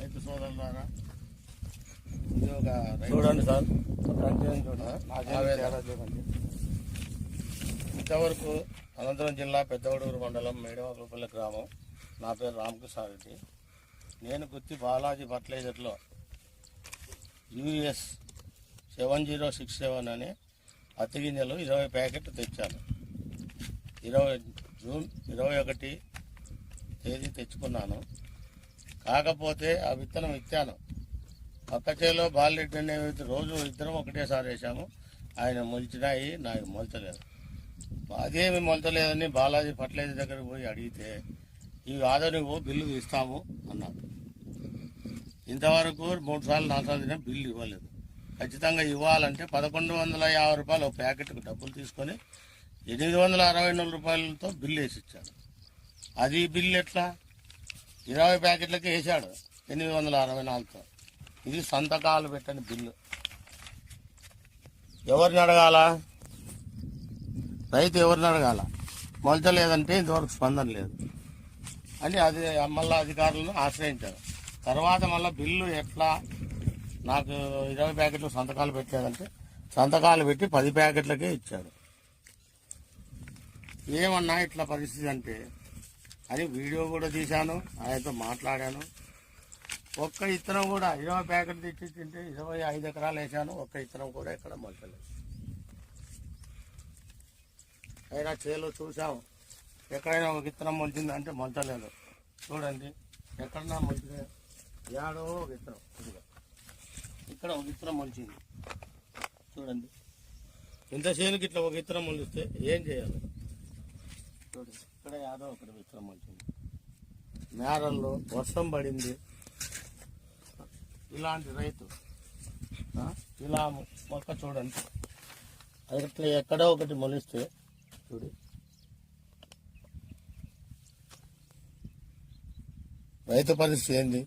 రైతు సోదరులారా ఇది ఒక చూడండి సార్. చూడండి ఇంతవరకు అనంతపురం జిల్లా పెద్దవడూరు మండలం మేడవకపల్లి గ్రామం. నా పేరు రామకృష్ణారెడ్డి నేను Gutti Balaji ఫర్టిలైజర్లో US seven zero six seven అనే పత్తి గింజలు ఇరవై ప్యాకెట్లు తెచ్చాను. ఇరవై జూన్ ఇరవై ఒకటి తేదీ తెచ్చుకున్నాను. కాకపోతే ఆ విత్తనం ఇచ్చాను. పక్క చేలో బాలరెడ్డి అనే రోజు ఇద్దరం ఒకటేసారి వేసాము ఆయన మొలిచినాయి నాకు మొలచలేదు. అదేమి మొలచలేదని బాలాజీ ఫర్టిలైజర్ దగ్గరకు పోయి అడిగితే ఈ ఆదోనికు బిల్లు ఇస్తాము అన్నారు. ఇంతవరకు మూడు సార్లు నాలుగు సార్లు బిల్లు ఇవ్వలేదు. ఖచ్చితంగా ఇవ్వాలంటే పదకొండు వందల యాభై రూపాయలు ఒక ప్యాకెట్కి డబ్బులు తీసుకొని ఎనిమిది వందల అరవై నాలుగు రూపాయలతో బిల్లు వేసి ఇచ్చాడు అది బిల్లు ఎట్లా? ఇరవై ప్యాకెట్లకి వేసాడు ఎనిమిది వందల అరవై నాలుగుతో. ఇది సంతకాలు పెట్టని బిల్లు. ఎవరిని అడగాల? రైతు ఎవరిని అడగాల? మొలచలేదంటే ఇంతవరకు స్పందన లేదు. అని అది మళ్ళీ అధికారులను ఆశ్రయించారు. తర్వాత మళ్ళీ బిల్లు ఎట్లా? నాకు ఇరవై ప్యాకెట్లు సంతకాలు పెట్టలేదంటే సంతకాలు పెట్టి పది ప్యాకెట్లకే ఇచ్చాడు ఏమన్నా ఇట్లా పరిస్థితి అంటే అని వీడియో కూడా తీశాను. ఆయనతో మాట్లాడాను. ఒక్క ఇత్తనం కూడా ఇరవై ప్యాకెట్ తెచ్చి తింటే ఇరవై ఐదు ఎకరాలు వేసాను ఒక్క ఇత్తనం కూడా ఎక్కడ మొలకలేదు అయినా చేలో చూసాం ఎక్కడైనా ఒక విత్తనం మొలిచింది అంటే మొలచలేదు చూడండి ఎక్కడన్నా మొలిచింది ఏడో ఒక విత్తనం ఇక్కడ ఒక విత్తనం మొలిచింది చూడండి. ఇంత చేనుకి ఇట్లా ఒక విత్తనం మొలిస్తే ఏం చేయాలి? చూడండి. ఇక్కడ ఏడో అక్కడ విశ్రమించింది నేరంలో నేరల్లో వర్షం పడింది. ఇలాంటి రైతు ఇలా మొక్క చూడండి. అట్లా ఎక్కడో ఒకటి మొలిస్తే చూడు. రైతు పరిస్థితి ఏంది?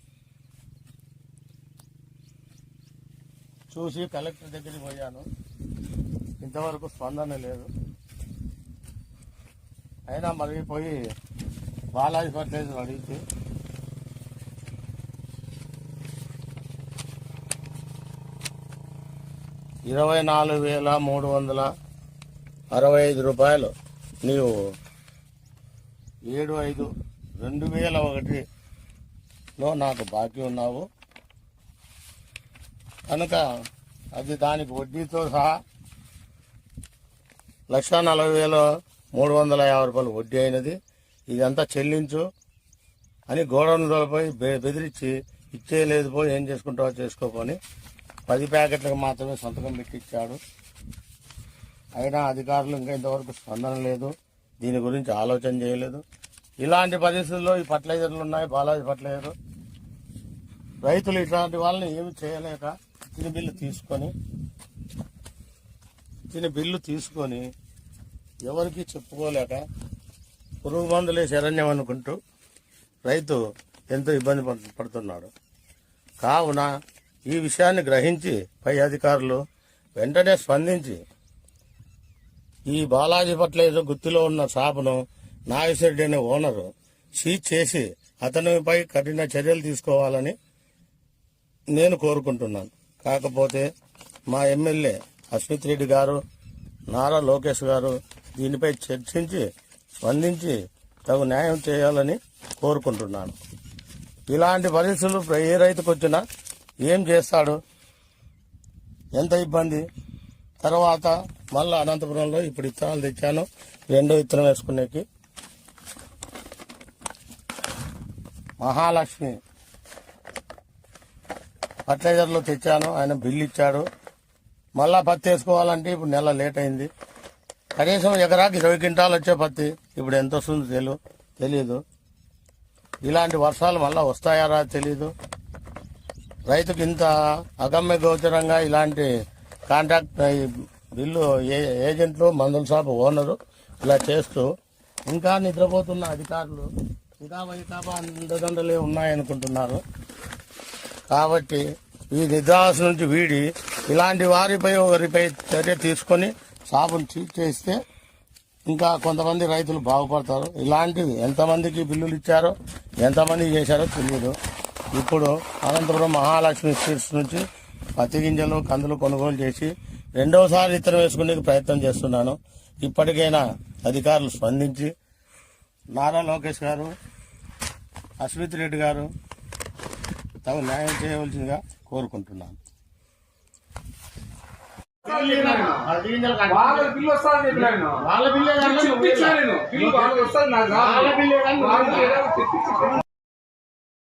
చూసి కలెక్టర్ దగ్గరికి పోయాను. ఇంతవరకు స్పందన లేదు. అయినా మళ్ళీ పోయి బాలాజీ ఫర్టిలైజర్ అడిగితే. ఇరవై నాలుగు వేల మూడు వందల అరవై ఐదు రూపాయలు. నీవు ఏడు ఐదు రెండు వేల ఒకటిలో నాకు బాకీ ఉన్నావు. కనుక అది దానికి వడ్డీతో సహా లక్ష నలభై వేలు మూడు వందల యాభై రూపాయలు వడ్డీ అయినది. ఇదంతా చెల్లించు అని గోడౌన్లపై పోయి బెదిరించి ఇచ్చేయలేదు పో ఏం చేసుకుంటావో చేసుకోపోని పది ప్యాకెట్లకు మాత్రమే సంతకం పెట్టించాడు అయినా అధికారులు ఇంకా ఇంతవరకు స్పందన లేదు. దీని గురించి ఆలోచన చేయలేదు. ఇలాంటి పరిస్థితుల్లో ఈ ఫర్టిలైజర్లు ఉన్నాయి బాలాజీ ఫర్టిలైజర్. రైతులు ఇట్లాంటి వాళ్ళని ఏమి చేయలేక తిని బిల్లు తీసుకొని తిని బిల్లు తీసుకొని ఎవరికి చెప్పుకోలేక పురుగు మందులే శరణ్యం అనుకుంటూ రైతు ఎంతో ఇబ్బంది పడుతున్నాడు. కావున ఈ విషయాన్ని గ్రహించి పై అధికారులు వెంటనే స్పందించి ఈ బాలాజీ ఫర్టిలైజర్ గుత్తిలో ఉన్న షాపును నాగశెడ్డి అనే ఓనరు సీజ్ చేసి అతనిపై కఠిన చర్యలు తీసుకోవాలని నేను కోరుకుంటున్నాను. కాకపోతే మా ఎమ్మెల్యే అస్మిత్ రెడ్డి గారు నారా లోకేష్ గారు దీనిపై చర్చించి స్పందించి తగు న్యాయం చేయాలని కోరుకుంటున్నాను. ఇలాంటి పరిస్థితులు ఏ రైతుకు వచ్చినా ఏం చేస్తాడు? ఎంత ఇబ్బంది? తర్వాత మళ్ళీ అనంతపురంలో ఇప్పుడు విత్తనాలు తెచ్చాను. రెండో విత్తనం వేసుకునేకి. మహాలక్ష్మి ఫర్టిలైజర్లో తెచ్చాను. ఆయన బిల్లు ఇచ్చాడు. మళ్ళా పత్తి వేసుకోవాలంటే ఇప్పుడు నెల లేట్ అయింది. కనీసం ఎకరాకి ఇరవై క్వింటాలు వచ్చే పత్తి ఇప్పుడు ఎంత వస్తుందో తెలియదు తెలియదు ఇలాంటి వర్షాలు మళ్ళీ వస్తాయా రా తెలీదు. రైతుకి ఇంత అగమ్య గోచరంగా ఇలాంటి కాంట్రాక్ట్ బిల్లు ఏ- ఏజెంట్లు మందుల షాప్ ఓనరు ఇలా చేస్తూ ఇంకా నిద్రపోతున్న అధికారులు ఇంకా వైకాపా అండదండలే ఉన్నాయనుకుంటున్నారు. కాబట్టి ఈ నిద్రాస నుంచి వీడి ఇలాంటి వారిపై ఒకరిపై చర్య తీసుకొని షాపును చీట్ చేస్తే ఇంకా కొంతమంది రైతులు బాగుపడతారు. ఇలాంటివి ఎంతమందికి బిల్లులు ఇచ్చారో ఎంతమంది చేశారో తెలియదు ఇప్పుడు అనంతపురం మహాలక్ష్మి స్వీట్స్ నుంచి పత్తి గింజలు కందులు కొనుగోలు చేసి రెండవసారి ఇతరం వేసుకునే ప్రయత్నం చేస్తున్నాను. ఇప్పటికైనా అధికారులు స్పందించి నారా లోకేష్ గారు అశ్విత్ రెడ్డి గారు తగు న్యాయం చేయవలసిందిగా కోరుకుంటున్నాను. వాళ్ళ బిల్లు వస్తుంది చెప్పినాను వాళ్ళ బిల్లే నేను. బిల్లు వాళ్ళకి వస్తుంది నాకు రాదు. వాళ్ళ బిల్లే